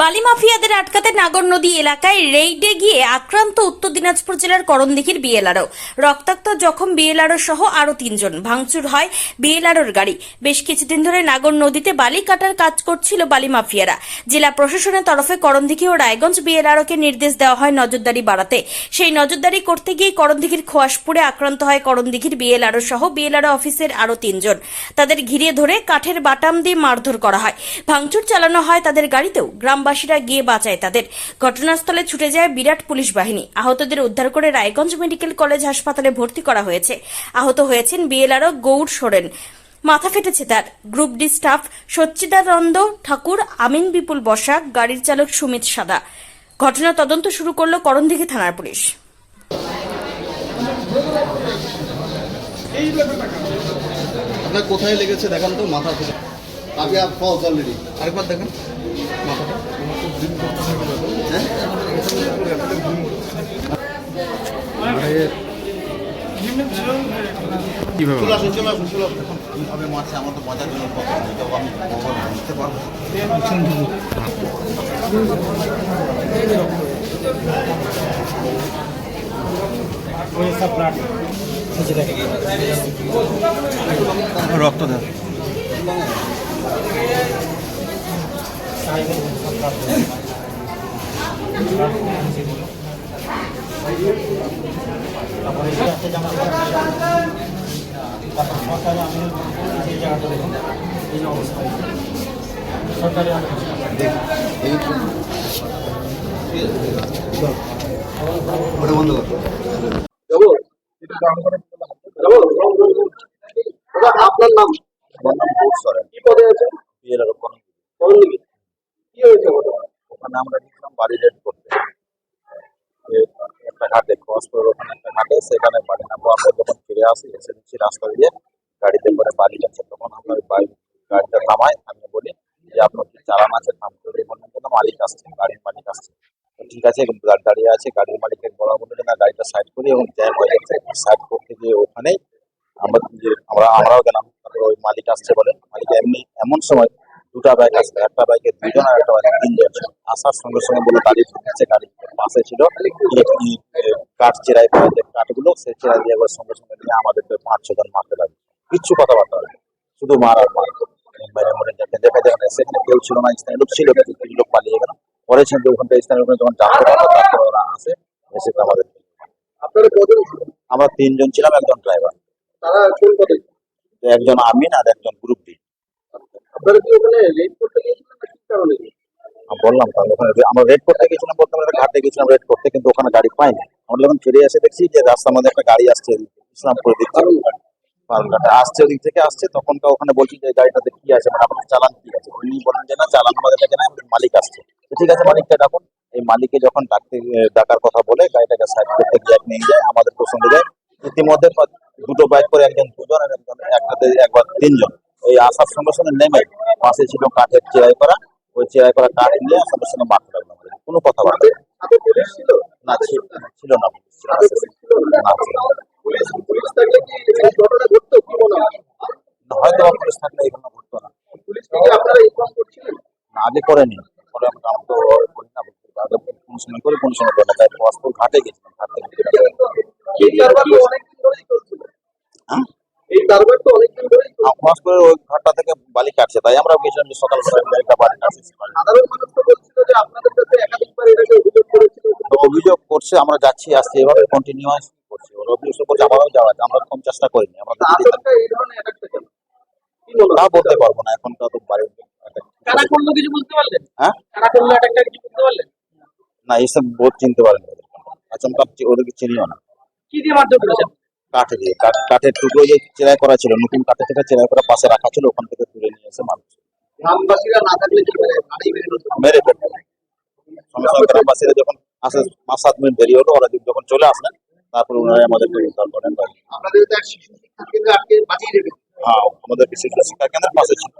বালি মাফিয়াদের আটকাতে নাগর নদী এলাকায় রেইডে গিয়ে আক্রান্ত উত্তর দিনাজপুর জেলার করণদিঘির বিএলআরও। রক্তাক্ত জখম বিএলআরও সহ আরও তিনজন। ভাঙচুর হয় বিএলআরওর গাড়ি। বেশ কিছুদিন ধরে নাগর নদীতে বালি কাটার কাজ করছিল বালি মাফিয়ারা। জেলা প্রশাসনের তরফে করণদিঘি ও রায়গঞ্জ বিএলআরওকে নির্দেশ দেওয়া হয় নজরদারি বাড়াতে। সেই নজরদারি করতে গিয়ে করণদিঘির খোয়াশপুরে আক্রান্ত হয় করণদিঘির বিএলআরও সহ বিএলআরও অফিসের আরও তিনজন। তাদের ঘিরে ধরে কাঠের বাটাম দিয়ে মারধর করা হয়। ভাঙচুর চালানো হয় তাদের গাড়িতেও। গ্রামবাসীরা গিয়ে বাঁচায় তাদের। ঘটনাস্থলে ছুটে যায় বিরাট পুলিশ বাহিনী। আহতদের উদ্ধার করে রায়গঞ্জ মেডিকেল কলেজ হাসপাতালে ভর্তি করা হয়েছে। আহত হয়েছেন বিএলআরও গৌর সোরেন। মাথা ফেটেছে তার। Group D staff Sachchidananda Thakur আমিন বিপুল বসাক গাড়ির চালক সুমিত সাদা। ঘটনা তদন্ত শুরু করল করণদিঘি থানার পুলিশ। আপনার কোথায় লেগেছে দেখান তো মাথা থেকে আগে আপ ফলস অলরেডি আরেকবার দেখেন। কীভাবে চলে আসুন চলে আসুন চলে আসুন দেখুন কীভাবে মারছে আমার তো বাঁচার জন্য কথা এটাও আমি কখনো বুঝতে পারব না। রক্ত দেন ওটা বন্ধ কর আপনার নাম আমার নাম কি পদে আছে কি হয়েছে ওখানে আমরা গেছিলাম বাড়ি একটা ঘাটে ওখানে একটা ঘাটে সেখানে বাড়ি নামবো আমরা যখন ফিরে আসি এসে দেখছি রাস্তা দিয়ে গাড়িতে করে বাড়ি যাচ্ছে। তখন আমরা বাড়ি গাড়িটা থামাই আমি বলি যে আপনার কি চালান আছে? থাম করে বললেন যে না, মালিক আসছে গাড়ির মালিক আসছে। ঠিক আছে দাঁড়িয়ে আছে গাড়ির মালিকের বলা বলে না গাড়িটা সাইড করি এবং জ্যাম হয়ে যাচ্ছে সাইড করতে গিয়ে ওখানেই আমরা আমরা আমরাও গেলাম। তারপর ওই মালিক আসছে বলে মালিক এমনি এমন সময় দুটা বাইক আসবে একটা বাইকে দুজন আর একটা বাইকে তিনজন। আসার সঙ্গে সঙ্গে বলে গাড়ি ঢুকেছে গাড়ি পাশে ছিল। একটি কাঠ চেরাই কাঠগুলো সেই চেরাই দিয়ে সঙ্গে সঙ্গে নিয়ে আমাদেরকে পাঁচ ছজন মারতে লাগবে কিচ্ছু কথাবার্তা। শুধু মার আর মার বাইরে মরে দেখে দেখা যায় না সেখানে কেউ ছিল না স্থানীয় লোক ছিল কিন্তু কিছু লোক পালিয়ে গেল। পরে ছিল ওখানটা স্থানীয় লোক যখন জানতে পারল তারপর ওরা আসে এসে আমাদের আপনারা কজন আমরা তিনজন ছিলাম একজন ড্রাইভার তারা কোন পদে? একজন আমিন আর একজন গ্রুপ ডি আপনারা কি ওখানে রেড করতে গিয়েছিলেন? না কি কারণে বললাম তো আমি ওখানে আমরা রেড করতে গেছিলাম বলতে আমরা ঘাটে গেছিলাম রেড করতে, কিন্তু ওখানে গাড়ি পাইনি আমরা যখন ফিরে এসে দেখছি যে রাস্তার মধ্যে একটা গাড়ি আসছে, ইসলামপুরের দিক থেকে ফার্মঘাটে আসছে, ওদিক থেকে আসছে তখন কা ওখানে বলছি যে গাড়িটাতে কি আছে মানে আপনার চালান কি আছে। উনি বলেন যে না, চালান আমাদের কাছে না মালিক আসছে। তো ঠিক আছে, মালিককে ডাকুন। এই মালিককে যখন ডাকতে ডাকার কথা বলে, গাড়িটাকে সাইড করতে গিয়ে এক নিয়ে যায়, আমাদের সঙ্গে যায়। ইতিমধ্যে দুটো বাইক করে একজন দুজন, আর একজন, একটাতে একবার তিনজন। ওই আসার সঙ্গে সঙ্গে নেমে পাশে ছিল কাঠের চেরাই করা। ওই চেরাই করা কাঠ নিয়ে সঙ্গে সঙ্গে মারতে লাগল আমাদের। কোনো কথাবার্তা না। ছিল? না ছিল না, হাতে পুলিশ থাকলে এই ঘটনা ঘটতো? হয়তো না। না, আগে করেনি। পরে আমরা আমি তো করি না। কোন সময় করি কোন সময় করি না। তাই ঘাটে গেছিলাম ঘাট থেকে ওই থেকে বালি কাটছে তাই আমরা গেছিলাম যে সকাল সকাল একটা বাড়ি কাটছে সাধারণ মানুষ তো বলছিল যে আপনাদের কাছে একাধিকবার এটাকে অভিযোগ করেছিল। অভিযোগ করছে আমরা যাচ্ছি আসছি এভাবে কন্টিনিউয়াস করছে। ওরা অভিযোগ করছে আমরাও যাওয়া আমরা কম চেষ্টা করিনি আমরা এই ধরনের অ্যাটাকটা কেন? বলতে পারব না এখন তো বাড়ির কারা করল কিছু বুঝতে পারলেন? হ্যাঁ? কারা করল অ্যাটাকটা কিছু বুঝতে পারলেন? না এইসব বোধ চিনতে পারেন আচমকা ওদেরকে চিনিও না। কি দিয়ে মারধর করেছেন? কাঠ দিয়ে কাঠ কাঠের টুকরো যে চেরাই করা ছিল নতুন কাঠের থেকে চেরাই করা পাশে রাখা ছিল ওখান থেকে তুলে নিয়ে এসে মানুষ। গ্রামবাসীরা না থাকলে মেরে ফেলবে। গ্রামবাসীরা যখন আসে পাঁচ সাত মিনিট দেরি হলো ওরা যখন চলে আসলেন তারপর ওনারা আমাদেরকে উদ্ধার করেন। এক শিশু শিক্ষা কেন্দ্রে আটকে বাঁচিয়ে রেখেছে। হ্যাঁ আমাদের শিশু শিক্ষা কেন্দ্রের পাশে ছিল।